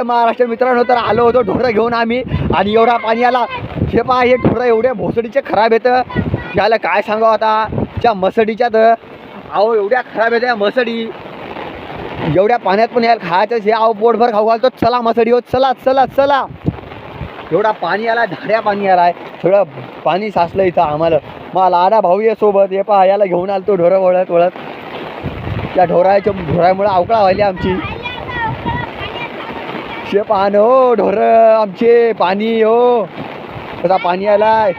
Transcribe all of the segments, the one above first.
जय महाराष्ट्र मित्रांनो तर आलो होतो ढोरं घेऊन आम्ही. आणि एवढा पाणी आला. हे पहा हे ढोरं एवढ्या भोसडीचे खराब येतं याला काय सांगावं आता? त्या मसडीच्या तर अहो एवढ्या खराब येत्या मसडी. एवढ्या पाण्यात पण यायला खायचंच हे आहो पोटभर खाऊ घालतो. चला मसडी हो चला चला चला. एवढा पाणी आला धाड्या पाणी आलाय. सगळं पाणी साचलं इथं आम्हाला. मग लहाना भाऊ ये सोबत. हे पहा याला घेऊन आलो तो ढोरं वळत वळत. त्या ढोराच्या ढोरामुळे अवकळा व्हायली आमची. शे पान हो ढोर आमचे पाणी हो. कसा पाणी आलाय.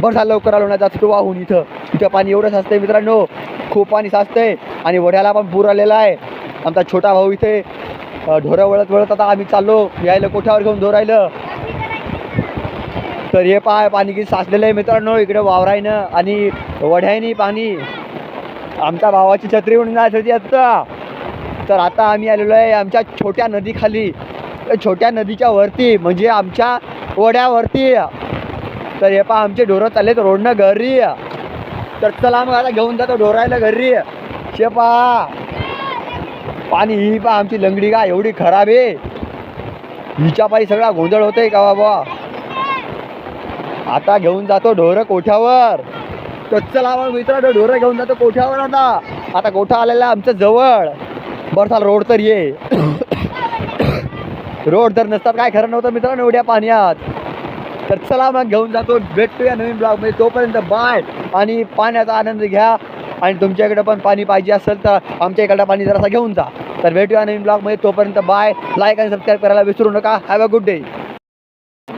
बरं झालं लवकर आलो ना जास्त वाहून इथं. इथं पाणी एवढं साचतंय मित्रांनो. खूप पाणी साचतंय. आणि वड्याला पण पूर आलेला आहे. आमचा छोटा भाऊ इथे ढोरं वळत वळत आता आम्ही चाललो. यायला कोठ्यावर घेऊन धोरायलं तर हे पाय पाणी किती साचलेलं आहे मित्रांनो. इकडे वावरायनं आणि वढ्यानी पाणी. आमच्या भावाची छत्री म्हणून जायची आता तर आता आम्ही आलेलो आहे आमच्या छोट्या नदीखाली. छोट्या नदीच्या वरती म्हणजे आमच्या वड्यावरती. तर हे पहा आमचे ढोरं चाललेत रोडनं घरी. तर चला मग आता घेऊन जातो ढोरायला घरी. शे पहा पाणी ही पहा आमची लंगडी का एवढी खराब आहे. हिच्या पायी सगळा गोंधळ होतोय का बाबा? आता घेऊन जातो ढोरं कोठ्यावर. तर चला मग मित्र ढोरं घेऊन जातो कोठ्यावर आता. आता कोठा आलेला आहे आमच्या जवळ. बरं चाल रोड तर ये. रोड तर नसतात. काय खरं नव्हतं मित्रांनो एवढ्या पाण्यात. तर चला मग घेऊन जातो. भेटूया नवीन ब्लॉगमध्ये तोपर्यंत बाय आणि पाण्याचा आनंद घ्या. आणि तुमच्याकडे पण पाणी पाहिजे असेल तर आमच्या इकडं पाणी जरासा घेऊन जा. तर भेटूया नवीन ब्लॉगमध्ये तोपर्यंत बाय लाईक आणि सबस्क्राईब करायला विसरू नका. हॅव अ गुड डे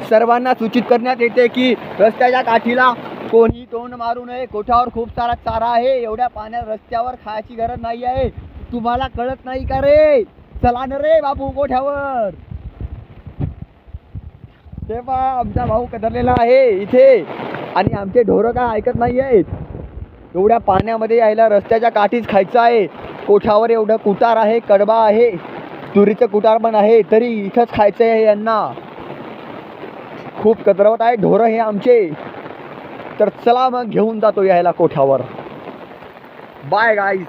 सर्वांना सूचित करण्यात येते की रस्त्याच्या काठीला कोणी तोंड मारू नये. कोठावर खूप सारा चारा आहे. एवढ्या पाण्यात रस्त्यावर खायची गरज नाही आहे. तुम्हाला कळत नाही का रे? चला ना रे बाबू कोठ्यावर ते आमचा भाऊ कदरलेला आहे इथे. आणि आमचे ढोरं काय ऐकत नाही आहेत एवढ्या पाण्यामध्ये यायला रस्त्याच्या काठीच खायचं आहे. कोठ्यावर एवढं कुटार आहे कडबा आहे. तुरीचं कुटार पण आहे तरी इथंच खायचं आहे यांना. खूप कदरवत आहे ढोरं हे आमचे. तर चला मग घेऊन जातो यायला कोठ्यावर बाय गाईज